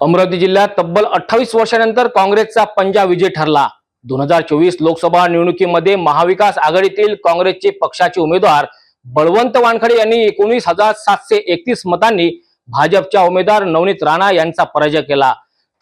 अमरावती जिल्ह्यात तब्बल अठ्ठावीस वर्षानंतर काँग्रेसचा पंजा विजय ठरला. दोन हजार चोवीस लोकसभा निवडणुकीमध्ये महाविकास आघाडीतील काँग्रेसचे पक्षाचे उमेदवार बळवंत वानखडे यांनी एकोणीस हजार सातशे एकतीस मतांनी भाजपच्या उमेदवार नवनीत राणा यांचा पराजय केला.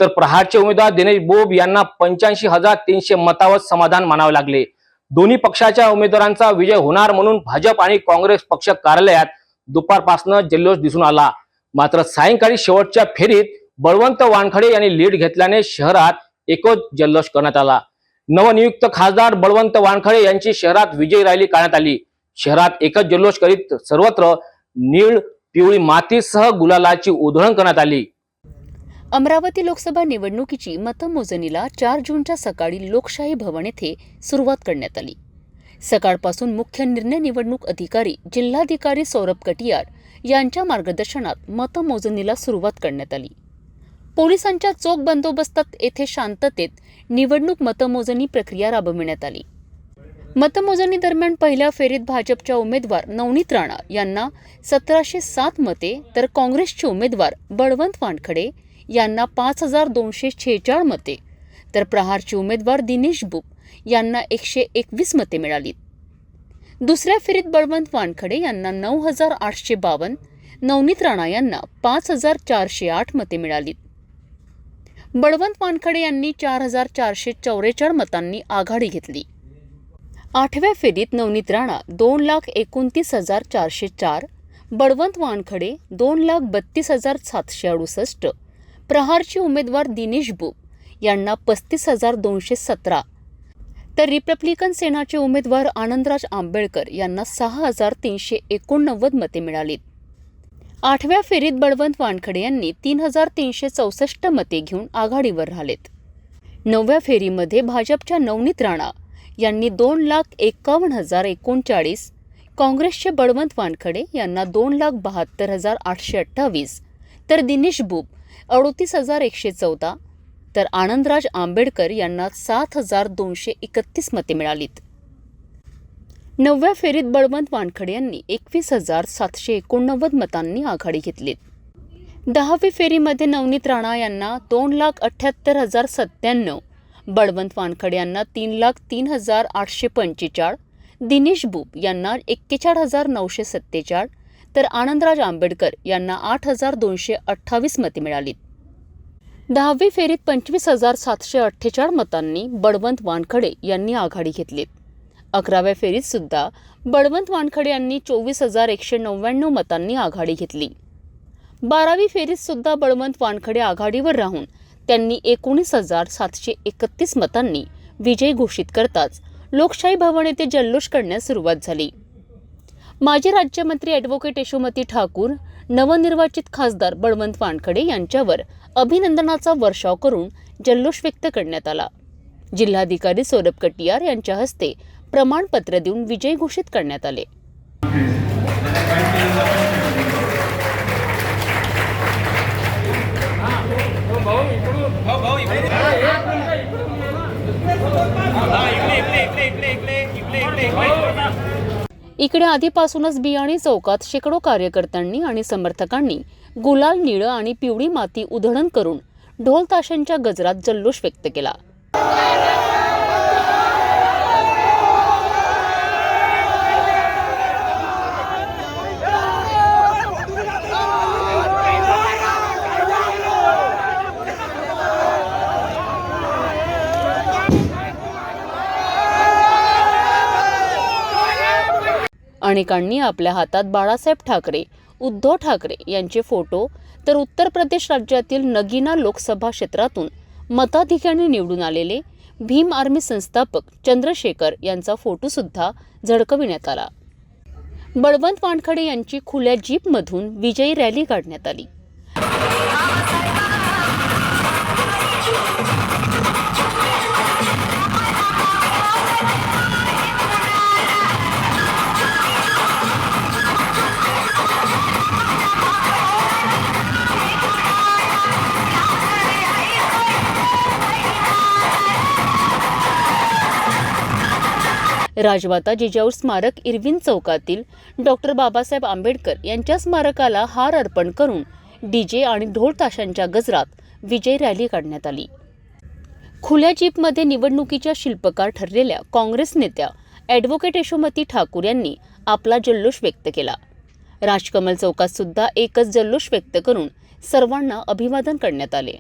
तर प्रहारचे उमेदवार दिनेश बोब यांना पंच्याऐंशी हजार तीनशे मतावर समाधान मानावे लागले. दोन्ही पक्षाच्या उमेदवारांचा विजय होणार म्हणून भाजप आणि काँग्रेस पक्ष कार्यालयात दुपारपासून जल्लोष दिसून आला. मात्र सायंकाळी शेवटच्या फेरीत बळवंत वानखडे यांनी लीड घेतल्याने शहरात एकच जल्लोष करण्यात आला. नवनियुक्त खासदार बळवंत वानखडे यांची शहरात विजयी रॅली काढण्यात आली. शहरात एकच जल्लोष करीत सर्वत्र निळ पिवळी मातीसह गुलालाची उधळण करण्यात आली. अमरावती लोकसभा निवडणुकीची मतमोजणीला चार जूनच्या सकाळी लोकशाही भवन येथे सुरुवात करण्यात आली. सकाळपासून मुख्य निर्णय निवडणूक अधिकारी जिल्हाधिकारी सौरभ कटियार यांच्या मार्गदर्शनात मतमोजणीला सुरुवात करण्यात आली. पोलिसांच्या चोख बंदोबस्तात येथे शांततेत निवडणूक मतमोजणी प्रक्रिया राबविण्यात आली. मतमोजणी दरम्यान पहिल्या फेरीत भाजपच्या उमेदवार नवनीत राणा यांना सतराशे सात मते तर काँग्रेसचे उमेदवार बळवंत वानखडे यांना पाच हजार दोनशे छेचाळ मते तर प्रहारचे उमेदवार दिनेश बुक यांना एकशे एकवीस मते मिळाली. दुसऱ्या फेरीत बळवंत वानखडे यांना नऊ हजार आठशे बावन्न नवनीत राणा यांना पाच हजार चारशे आठ मते मिळालीत बळवंत वानखडे यांनी चार हजार चारशे चौवेचाळ मतांनी आघाडी घेतली. आठव्या फेरीत नवनीत राणा दोन लाख एकोणतीस हजार चारशे चार बळवंत वानखडे दोन लाख बत्तीस हजार सातशे अडुसष्ट प्रहारचे उमेदवार दिनेश बुब यांना पस्तीस हजार दोनशे सतरा. तर रिपब्लिकन सेनाचे उमेदवार आनंदराज आंबेडकर यांना सहा हजार तीनशे एकोणनव्वद मते मिळालीत. आठव्या फेरीत बळवंत वानखडे यांनी तीन हजार तीनशे चौसष्ट मते घेऊन आघाडीवर राहिलेत. नवव्या फेरीमध्ये भाजपच्या नवनीत राणा यांनी दोन लाख एकावन्न हजार एकोणचाळीस काँग्रेसचे बळवंत वानखडे यांना दोन लाख बहात्तर हजार आठशे अठ्ठावीस तर दिनेश बुब अडोतीस हजार एकशे चौदा तर आनंदराज आंबेडकर यांना सात हजार दोनशे एकतीस मते मिळालीत. नवव्या फेरीत बळवंत वानखडे यांनी एकवीस हजार सातशे एकोणनव्वद मतांनी आघाडी घेतलीत दहावी फेरीमध्ये नवनीत राणा यांना दोन लाख अठ्ठ्याहत्तर हजार सत्त्याण्णव बळवंत वानखडे यांना तीन लाख तीन हजार आठशे पंचेचाळ दिनेश बुब यांना एक्केचाळ हजार नऊशे सत्तेचाळ तर आनंदराज आंबेडकर यांना आठ हजार दोनशे अठ्ठावीस मते मिळाली. दहावी फेरीत पंचवीस हजार सातशे अठ्ठेचाळ मतांनी बळवंत वानखडे यांनी आघाडी घेतली. अकराव्या फेरीत सुद्धा बळवंत वानखडे यांनी चोवीस हजार एकशे नव्याण्णव मतांनी आघाडी घेतली. बारावी फेरीत सुद्धा बळवंत वानखडे आघाडीवर राहून त्यांनी एकोणीस हजार सातशे एकतीस मतांनी विजय घोषित करताच लोकशाही भवन येथे जल्लोष करण्यास सुरुवात झाली. माजी राज्यमंत्री ॲडव्होकेट यशोमती ठाकूर नवनिर्वाचित खासदार बळवंत वानखडे यांच्यावर अभिनंदनाचा वर्षाव करून जल्लोष व्यक्त करण्यात आला. जिल्हाधिकारी सौरभ कटियार यांच्या हस्ते प्रमाणपत्र देऊन विजय घोषित करण्यात आले. इकडे आधीपासूनच बियाणे चौकात शेकडो कार्यकर्त्यांनी आणि समर्थकांनी गुलाल निळं आणि पिवळी माती उधळण करून ढोल ताशांच्या गजरात जल्लोष व्यक्त केला. अनेकांनी आपल्या हातात बाळासाहेब ठाकरे उद्धव ठाकरे यांचे फोटो तर उत्तर प्रदेश राज्यातील नगीना लोकसभा क्षेत्रातून मताधिक्याने निवडून आलेले भीम आर्मी संस्थापक चंद्रशेखर यांचा फोटोसुद्धा झळकविण्यात आला. बळवंत वानखडे यांची खुल्या जीपमधून विजयी रॅली काढण्यात आली. राजमाता जिजाऊ स्मारक इरविन चौकातील डॉक्टर बाबासाहेब आंबेडकर यांच्या स्मारकाला हार अर्पण करून डीजे आणि ढोल ताशांच्या गजरात विजय रॅली काढण्यात आली. खुल्या जीपमध्ये निवडणुकीच्या शिल्पकार ठरलेल्या काँग्रेस नेत्या ॲडव्होकेट यशोमती ठाकूर यांनी आपला जल्लोष व्यक्त केला. राजकमल चौकात सुद्धा एकच जल्लोष व्यक्त करून सर्वांना अभिवादन करण्यात आले.